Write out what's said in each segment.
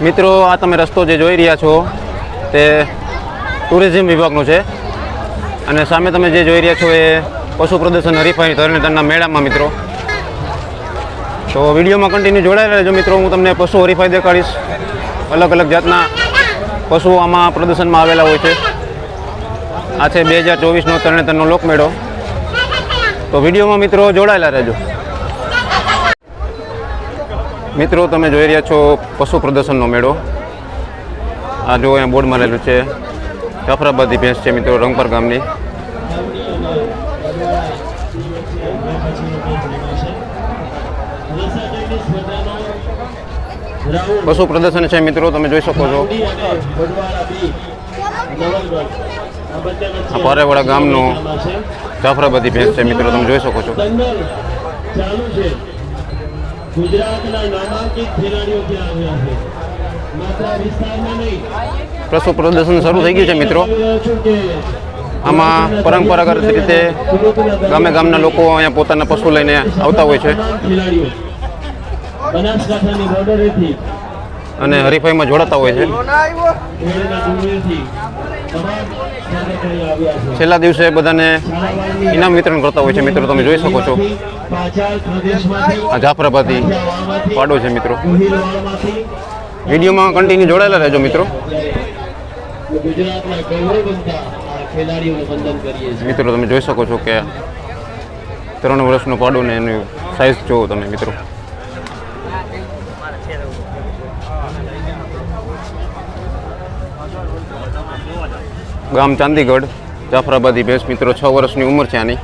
મિત્રો, આ તમે રસ્તો જે જોઈ રહ્યા છો, તે ટુરિઝમ વિભાગનો છે. અને સામે તમે જે જોઈ રહ્યા છો એ પશુ પ્રદર્શન હરીફાઈ તરણેતરના મેળામાં, મિત્રો. તો વિડીયોમાં કન્ટિન્યુ જોડાયેલા રહેજો, મિત્રો. હું તમને પશુ હરીફાઈ દેખાડીશ. અલગ અલગ જાતના પશુઓ આમાં પ્રદર્શનમાં આવેલા હોય છે. આ છે બે હજાર ચોવીસનો તરણેતરનો લોકમેળો. તો વિડીયોમાં, મિત્રો, જોડાયેલા રહેજો. મિત્રો, તમે જોઈ રહ્યા છો પશુ પ્રદર્શનનો મેળો. આ જો અહીંયા બોર્ડ મારેલું છે. જાફરાબાદી ભેંસ છે મિત્રો, રંગપર ગામની. પશુ પ્રદર્શન છે મિત્રો, તમે જોઈ શકો છો. આ પારેવાડા ગામનો જાફરાબાદી ભેંસ છે મિત્રો, તમે જોઈ શકો છો. ગુજરાતના નામાંકિત ખેલાડીઓ ત્યાં આવ્યા છે? માત્ર વિસ્તારમાં નહીં. પશુ પ્રદર્શન શરૂ થઈ ગયું છે મિત્રો. આમાં પરંપરાગત રીતે ગામે ગામના લોકો અહીંયા પોતાના પશુ લઈને આવતા હોય છે. બનાસકાંઠાની બોર્ડરેથી અને હરીફાઈમાં જોડાતા હોય છે. છેલ્લા દિવસે બધાને ઇનામ વિતરણ કરતા હોય છે મિત્રો, તમે જોઈ શકો છો. આ જાફરાબાદી પાડો છે મિત્રો. વિડીયોમાં કન્ટિન્યુ જોડાયેલા રહેજો મિત્રો. મિત્રો, તમે જોઈ શકો છો કે ત્રણ વર્ષનો પાડો ને એની સાઇઝ જુઓ તમે મિત્રો. ગામ ચાંદીગઢ, જાફરાબાદી ભેંસ મિત્રો, છ વર્ષની ઉંમર છે આની.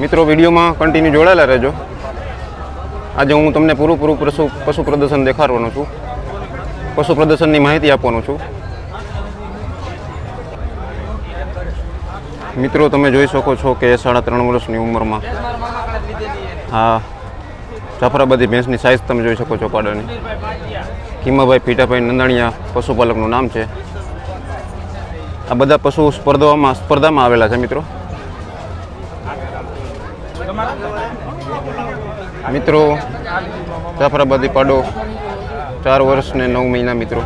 મિત્રો, વિડીયોમાં કન્ટિન્યુ જોડાયેલા રહેજો. આજે હું તમને પૂરું પૂરું પશુ પશુ પ્રદર્શન દેખાડવાનો છું. પશુ પ્રદર્શનની માહિતી આપવાનો છું. મિત્રો, તમે જોઈ શકો છો કે સાડા ત્રણ વર્ષની ઉંમરમાં. હા. જાફરાબાદી ભેંસની સાઇઝ તમે જોઈ શકો છો પાડાની. કિમાભાઈ પીટાભાઈ નંદાણીયા પશુપાલકનું નામ છે. આ બધા પશુ સ્પર્ધાઓમાં સ્પર્ધામાં આવેલા છે મિત્રો. મિત્રો, જાફરાબાદી પાડો ચાર વર્ષ ને નવ મહિના મિત્રો.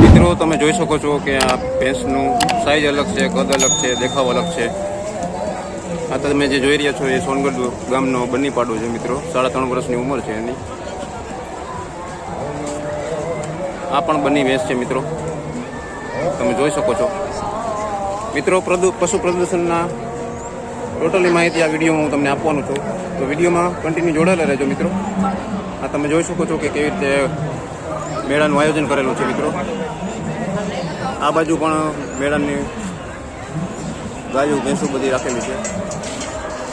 મિત્રો, તમે જોઈ શકો છો કે આ ભેંસનું સાઇઝ અલગ છે, કદ અલગ છે, દેખાવ અલગ છે. આ તમે જે જોઈ રહ્યા છો એ સોનગઢ ગામનો બની પાડો છે મિત્રો. સાડા ત્રણ વર્ષની ઉંમર છે એની. આ પણ બની ભેંસ છે મિત્રો. તમે જોઈ શકો છો. મિત્રો, પ્રદુ, પશુ પ્રદર્શનના ટોટલી માહિતી આ વિડીયોમાં હું તમને આપવાનું છું. તો વિડીયોમાં કન્ટિન્યુ જોડાયેલા રહેજો મિત્રો. આ તમે જોઈ શકો છો કે કેવી રીતે મેળાનું આયોજન કરેલું છે મિત્રો. આ બાજુ પણ મેળાની ગાયો, ભેંસો બધી રાખેલી છે.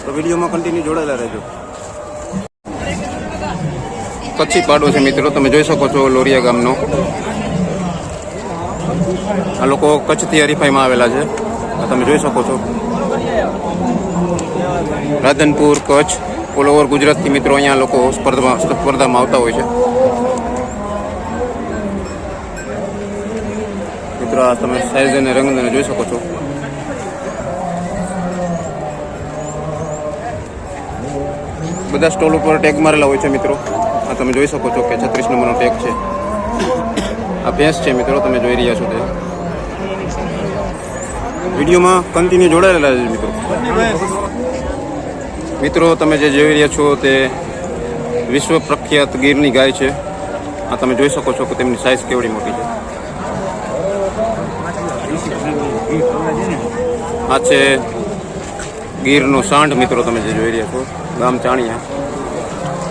તો વિડીયોમાં કન્ટિન્યુ જોડાયેલા રહેજો. કચ્છી પાડો છે મિત્રો, તમે જોઈ શકો છો લોરિયા ગામનો. આ લોકો કચ્છથી હરીફાઈમાં આવેલા છે. તમે જોઈ શકો છો. રાધનપુર, કચ્છ, ઓલ ઓવર ગુજરાતથી મિત્રો અહીંયા લોકો સ્પર્ધામાં સ્પર્ધામાં આવતા હોય છે. મિત્રો તમે સાઈઝ અને રંગને જોઈ શકો છો. બધા સ્ટોલ ઉપર ટેગ મારેલા હોય છે મિત્રો. આ તમે જોઈ શકો છો કે છત્રીસ નંબરનો ટેગ છે. આ ભેંસ છે મિત્રો, તમે જોઈ રહ્યા છો તે. વિડીયોમાં કન્ટિન્યુ જોડાયેલા છે મિત્રો. મિત્રો, તમે જે જોઈ રહ્યા છો તે વિશ્વ પ્રખ્યાત ગીરની ગાય છે. આ તમે જોઈ શકો છો કે તેમની સાઇઝ કેવડી મોટી છે. આ છે ગીરનો સાંઢ મિત્રો તમે જે જોઈ રહ્યા છો, ગામ ચાણિયા.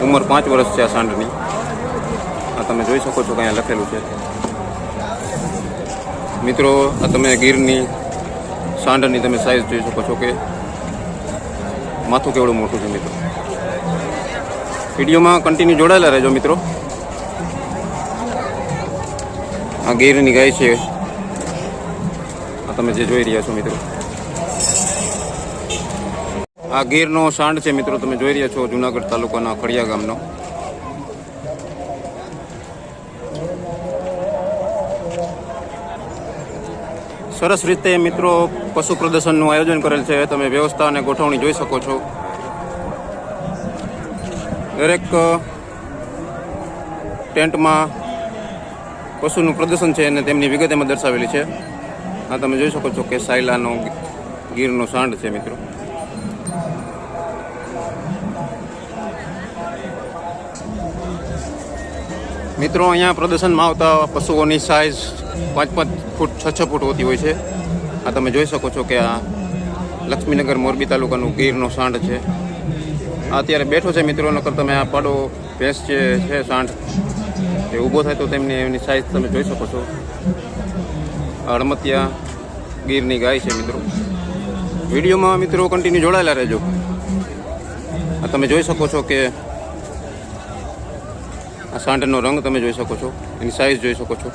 ઉંમર પાંચ વર્ષ છે આ સાંઢની. આ તમે જોઈ શકો છો કે અહીંયા લખેલું છે. મિત્રો, આ તમે ગીરની સાંઢની તમે સાઈઝ જોઈ શકો છો કે માથું કેવડું મોટું છે મિત્રો. વિડીયોમાં કન્ટિન્યુ જોડાયેલા રહેજો મિત્રો. આ ગીરની ગાય છે. આ તમે જે જોઈ રહ્યા છો મિત્રો. આ ગીરનો સાંડ છે મિત્રો, તમે જોઈ રહ્યા છો જુનાગઢ તાલુકાના ખડિયા ગામનો. સરસ રીતે મિત્રો પશુ પ્રદર્શનનું આયોજન કરેલ છે. તમે વ્યવસ્થા અને ગોઠવણી જોઈ શકો છો. દરેક ટેન્ટમાં પશુનું પ્રદર્શન છે અને તેમની વિગત એમાં દર્શાવેલી છે. આ તમે જોઈ શકો છો કે સાયલાનો ગીરનો સાંડ છે મિત્રો. મિત્રો, અહીંયા પ્રદર્શનમાં આવતા પશુઓની સાઇઝ પાંચ પાંચ ફૂટ, છ છ ફૂટ હોતી હોય છે. આ તમે જોઈ શકો છો કે આ લક્ષ્મીનગર મોરબી તાલુકાનું ગીરનો સાંઠ છે. અત્યારે બેઠો છે મિત્રો, નકર તમે આ પાડો ભેંસ જે છે સાંઠ એ ઊભો થાય તો તેમની એની સાઇઝ તમે જોઈ શકો છો. અડમતિયા ગીરની ગાય છે મિત્રો. વિડીયોમાં મિત્રો કન્ટિન્યુ જોડાયેલા રહેજો. આ તમે જોઈ શકો છો કે આ સાંઠનો રંગ તમે જોઈ શકો છો. એની સાઇઝ જોઈ શકો છો.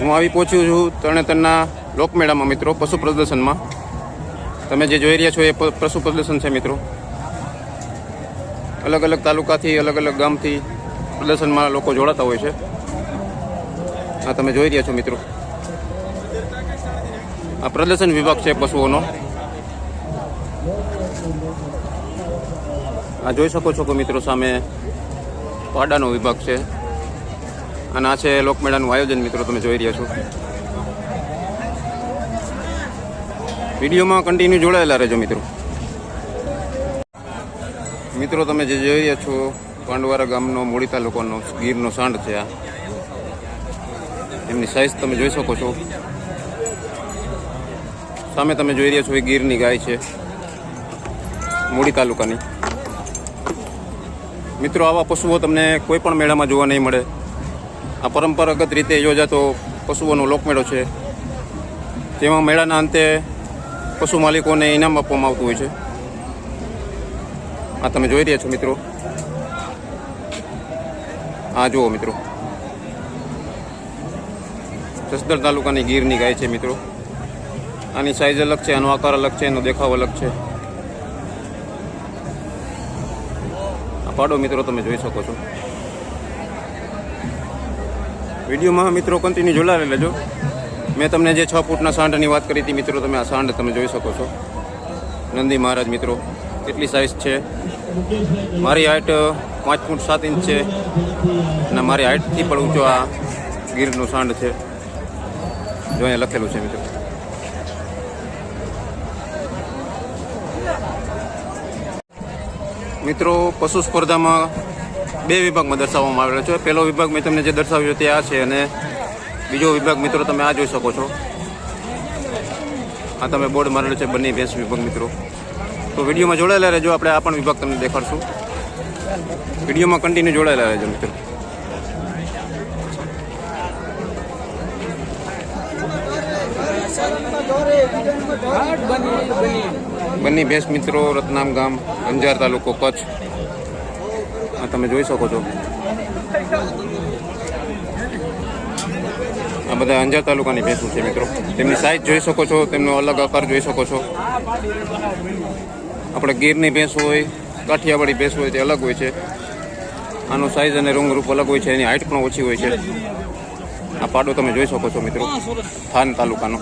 હું આવી પહોંચ્યો છું તરણેતરના લોકમેળામાં મિત્રો, પશુ પ્રદર્શનમાં. તમે જે જોઈ રહ્યા છો એ પશુ પ્રદર્શન છે, મિત્રો. અલગ અલગ તાલુકાથી અલગ અલગ ગામથી પ્રદર્શનમાં લોકો જોડાતા હોય છે. આ તમે જોઈ રહ્યા છો, મિત્રો. આ પ્રદર્શન વિભાગ છે પશુઓનો. આ જોઈ શકો છો કે મિત્રો સામે પાડાનો વિભાગ છે. અને આ છે લોકમેળાનું આયોજન મિત્રો તમે જોઈ રહ્યા છો. વિડીયોમાં કન્ટિન્યુ જોડાયેલા રહેજો મિત્રો. મિત્રો તમે જે જોઈ રહ્યા છો, પાંડવારા ગામનો મૂળી તાલુકાનો ગીરનો સાંડ છે આ. એમની સાઇઝ તમે જોઈ શકો છો. સામે તમે જોઈ રહ્યા છો એ ગીરની ગાય છે. મૂળી તાલુકાની. મિત્રો, આવા પશુઓ તમને કોઈ પણ મેળામાં જોવા નહીં મળે. આ પરંપરાગત રીતે યોજાતો પશુઓનો લોકમેળો છે. જેમાં મેળાના અંતે પશુ માલિકોને ઇનામ આપવામાં આવતું હોય છે. આ તમે જોઈ રહ્યા છો, મિત્રો. આ જુઓ, મિત્રો. જસદણ તાલુકાની ગીરની ગાય છે, મિત્રો. આની સાઇઝ અલગ છે, આનો આકાર અલગ છે, એનો દેખાવ અલગ છે. પાડો મિત્રો તમે જોઈ શકો છો. વિડીયોમાં મિત્રો કન્ટિન્યુ જોડાવી લેજો મેં તમને જે છ ફૂટના સાંઢની વાત કરી હતી મિત્રો તમે આ સાંઢ તમે જોઈ શકો છો. નંદી મહારાજ મિત્રો, કેટલી સાઇઝ છે? મારી હાઇટ પાંચ ફૂટ સાત ઇંચ છે. અને મારી હાઇટથી પણ ઊંચો આ ગીરનું સાંઢ છે. જો અહીંયા લખેલું છે મિત્રો. મિત્રો, પશુ સ્પર્ધામાં બે વિભાગમાં દર્શાવવામાં આવેલો છે. પહેલો વિભાગ મેં તમને જે દર્શાવ્યો તે આ છે અને બીજો વિભાગ મિત્રો તમે આ જોઈ શકો છો. આ તમે બોર્ડ મારેલું છે બંને ભેંસ વિભાગ મિત્રો. તો વિડીયોમાં જોડાયેલા રહેજો, આપણે આ પણ વિભાગ તમને દેખાડશું. વિડીયોમાં કન્ટિન્યુ જોડાયેલા રહેજો મિત્રો. બંને. ભેંસ મિત્રો, રતનામ ગામ, અંજાર તાલુકો કચ્છ. આ તમે જોઈ શકો છો. આ બધા અંજાર તાલુકાની ભેંસો છે મિત્રો. તેમની સાઇઝ જોઈ શકો છો, તેમનો અલગ આકાર જોઈ શકો છો. આપણે ગીરની ભેંસ હોય કાઠિયાવાડી ભેંસ હોય, તે અલગ હોય છે. આનો સાઇઝ અને રંગરૂપ અલગ હોય છે, એની હાઇટ પણ ઓછી હોય છે. આ પાડો તમે જોઈ શકો છો મિત્રો. થાન તાલુકાનો.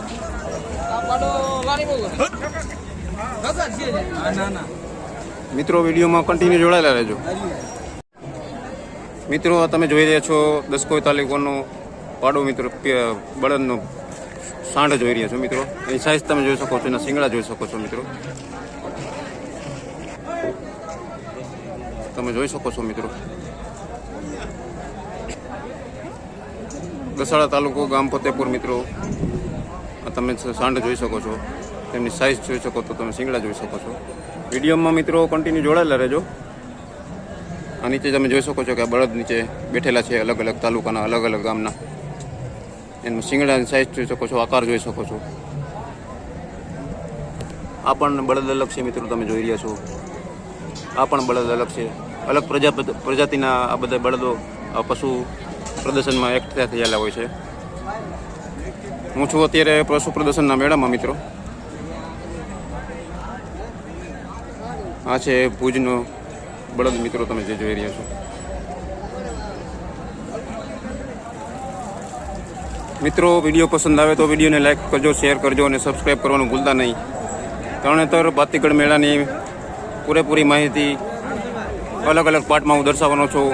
મિત્રો વિડીયોમાં કન્ટિન્યુ જોડાયેલા રહેજો. મિત્રો તમે જોઈ રહ્યા છો દસકોઈ તાલુકાનો પાડો મિત્રો બળદનો સાંઢ જોઈ રહ્યા છો મિત્રો. એની સાઇઝ તમે જોઈ શકો છો એના શિંગડા જોઈ શકો છો મિત્રો. તમે જોઈ શકો છો મિત્રો. ગસાડા તાલુકો ગામ ફતેપુર મિત્રો. આ તમે સાંઢ જોઈ શકો છો. તેમની સાઇઝ જોઈ શકો તો તમે શિંગડા જોઈ શકો છો. વિડીયોમાં મિત્રો કન્ટિન્યુ જોડાયેલા રહેજો. આ નીચે તમે જોઈ શકો છો કે આ બળદ નીચે બેઠેલા છે અલગ અલગ તાલુકાના અલગ અલગ ગામના. એનું શિંગડાની સાઇઝ જોઈ શકો છો, આકાર જોઈ શકો છો. આ પણ બળદ અલગ છે મિત્રો, તમે જોઈ રહ્યા છો. આ પણ બળદ અલગ છે. અલગ પ્રજા પ્રજાતિના આ બધા બળદો પશુ પ્રદર્શનમાં એકઠા થયેલા હોય છે. હું છું અત્યારે પશુ પ્રદર્શનના મેળામાં, મિત્રો. આ છે ભુજનો બળદ મિત્રો, તમે જે જોઈ રહ્યા છો. મિત્રો, વીડિયો પસંદ આવે તો વિડીયોને લાઇક કરજો, શેર કરજો અને સબસ્ક્રાઈબ કરવાનું ભૂલતા નહીં. તરણેતર બાતીગઢ મેળાની પૂરેપૂરી માહિતી અલગ અલગ પાર્ટમાં હું દર્શાવવાનો છું.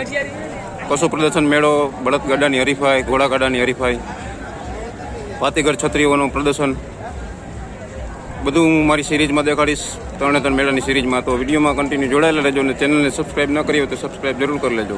પશુ પ્રદર્શન મેળો બળદગાડાની હરીફાઈ ઘોડાગાડાની હરીફાઈ પાતીગઢ છત્રીઓનું પ્રદર્શન બધું હું મારી સિરીઝમાં દેખાડીશ. ત્રણે ત્રણ મેળાની સિરીઝમાં તો વિડીયોમાં કન્ટિન્યુ જોડાયેલા રહેજો અને ચેનલને સબસ્ક્રાઈબ ન કરી હોય તો સબસ્ક્રાઈબ જરૂર કરી લેજો.